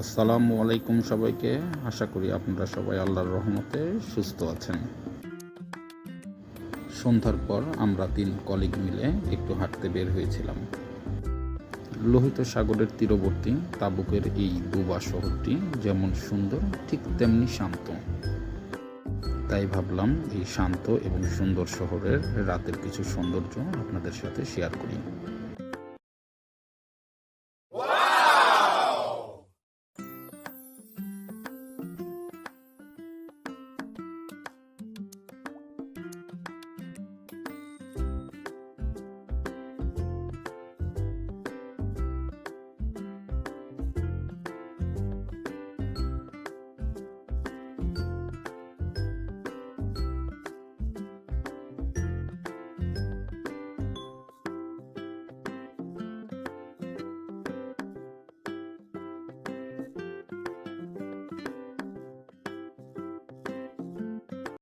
আসসালামু আলাইকুম সবাইকে। আশা করি আপনারা সবাই আল্লাহর রহমতে সুস্থ আছেন। সন্ধ্যার পর আমরা তিন কলিগ মিলে একটু হাঁটতে বের হয়েছিলাম। লোহিত সাগরের তীরবর্তী তাবুকের এই দুবা শহরটি যেমন সুন্দর, ঠিক তেমনি শান্ত। তাই ভাবলাম এই শান্ত এবং সুন্দর শহরের রাতের কিছু সৌন্দর্য আপনাদের সাথে শেয়ার করি।